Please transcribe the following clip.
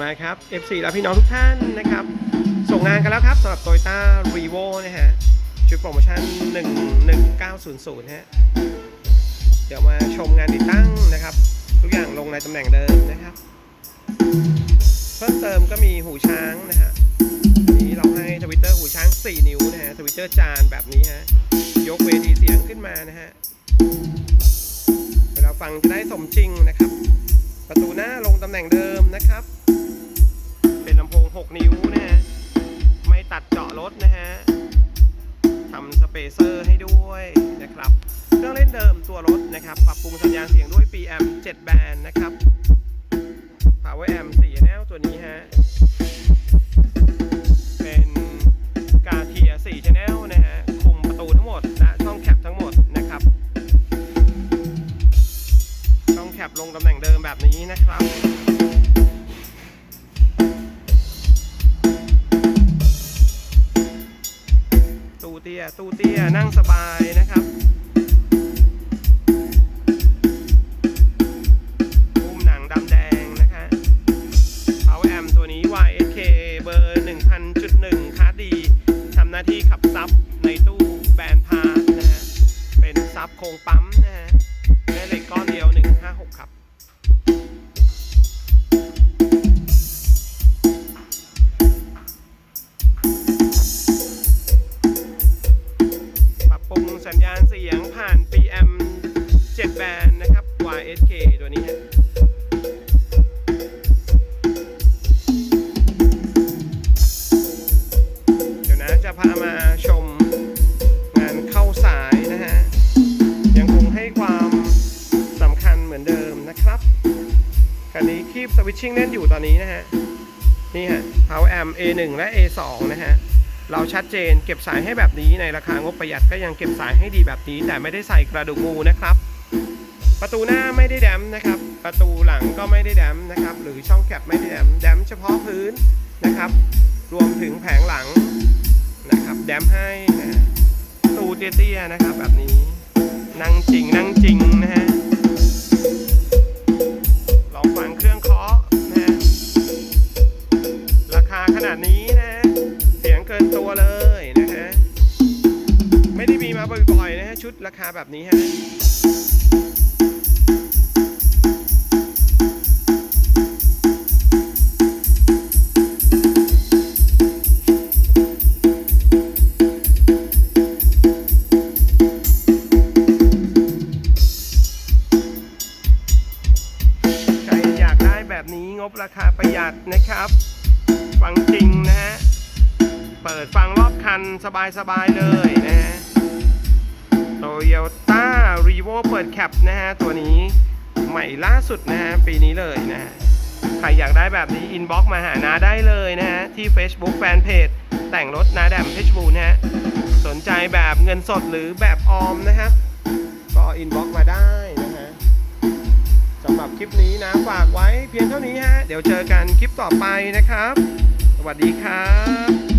มาครับ F4 แล้วพี่น้องทุกท่านนะครับ ส่งงานกันแล้วครับสำหรับ Toyota r e v o นะฮะ ชุดโปรโมชั่น 11900 ฮะ เดี๋ยวมาชมงานติดตั้งนะครับ ทุกอย่างลงในตำแหน่งเดิมนะครับ เพิ่มเติมก็มีหูช้างนะฮะนี้เราให้ทวิตเตอร์หูช้าง 4 นิ้วนะฮะทวิตเตอร์จานแบบนี้ฮะ ยกเวทีเสียงขึ้นมานะฮะเวลาฟังจะได้สมจริงนะครับ ประตูหน้าลงตำแหน่งเดิมนะครับ นิ้วนะฮะ ไม่ตัดเจาะรถนะฮะทำสเปเซอร์ให้ด้วยนะครับ เครื่องเล่นเดิมตัวรถนะครับ ปรับปรุงสัญญาณเสียงด้วย PM 7 แบนนะครับ Power Amp 4แนวตัวนี้ฮะ เป็นกาเทีย4 Channel นะฮะ คุมประตูทั้งหมดและช่องแคปทั้งหมดนะครับ ช่องแคปลงตำแหน่งเดิมแบบนี้นะครับ ยตู้เตี้ยนั่งสบายนะครับมุมหนังดำแดงนะคะ Power Amp ตัวนี้ YSK เบอร์ 1000.1คาร์ดดีทำหน้าที่ขับซับในตู้แบนพาสนะฮะเป็นซับโครงปั๊ม สัญญาณเสียงผ่าน PM 7 แบนนะครับ YSK ตัวนี้ฮะเดี๋ยวนะจะพามาชมงานเข้าสายนะฮะ ยังคงให้ความสำคัญเหมือนเดิมนะครับคันนี้คีบสวิตชิ่งเล่นอยู่ตอนนี้นะฮะ นี่ฮะ Power Amp A1 และ A2 นะฮะ เราชัดเจนเก็บสายให้แบบนี้ในราคางบประหยัดก็ยังเก็บสายให้ดีแบบนี้ แต่ไม่ได้ใส่กระดูกงูนะครับ ประตูหน้าไม่ได้แดมนะครับ ประตูหลังก็ไม่ได้แดมนะครับ หรือช่องแคปไม่ได้แดมแดมเฉพาะพื้นนะครับ รวมถึงแผงหลังนะครับแดมให้นะฮะตูเตี้ยๆนะครับ แบบนี้นั่งจริงนั่งจริงนะฮะลองฟังเครื่องเคาะนะฮะราคาขนาดนี้นะฮะ กินตัวเลยนะฮะ ไม่ได้มีมาบ่อยๆนะฮะ ชุดราคาแบบนี้ฮะใครอยากได้แบบนี้งบราคาประหยัดนะครับ ฟังจริงนะฮะ เปิดฟังรอบคันสบายๆเลยนะฮะโตโยต้ารีโวเปิดแคปนะฮะ ตัวนี้ใหม่ล่าสุดนะฮะ ปีนี้เลยนะฮะ ใครอยากได้แบบนี้อินบ็อกมาหานาได้เลยนะฮะ ที่ Facebook Fanpage แต่งรถนาแดมเพชรบูรณ์นะฮะ สนใจแบบเงินสดหรือแบบออมนะครับ ก็อินบ็อกมาได้นะฮะสำหรับคลิปนี้นะฝากไว้เพียงเท่านี้ฮะ เดี๋ยวเจอกันคลิปต่อไปนะครับ สวัสดีครับ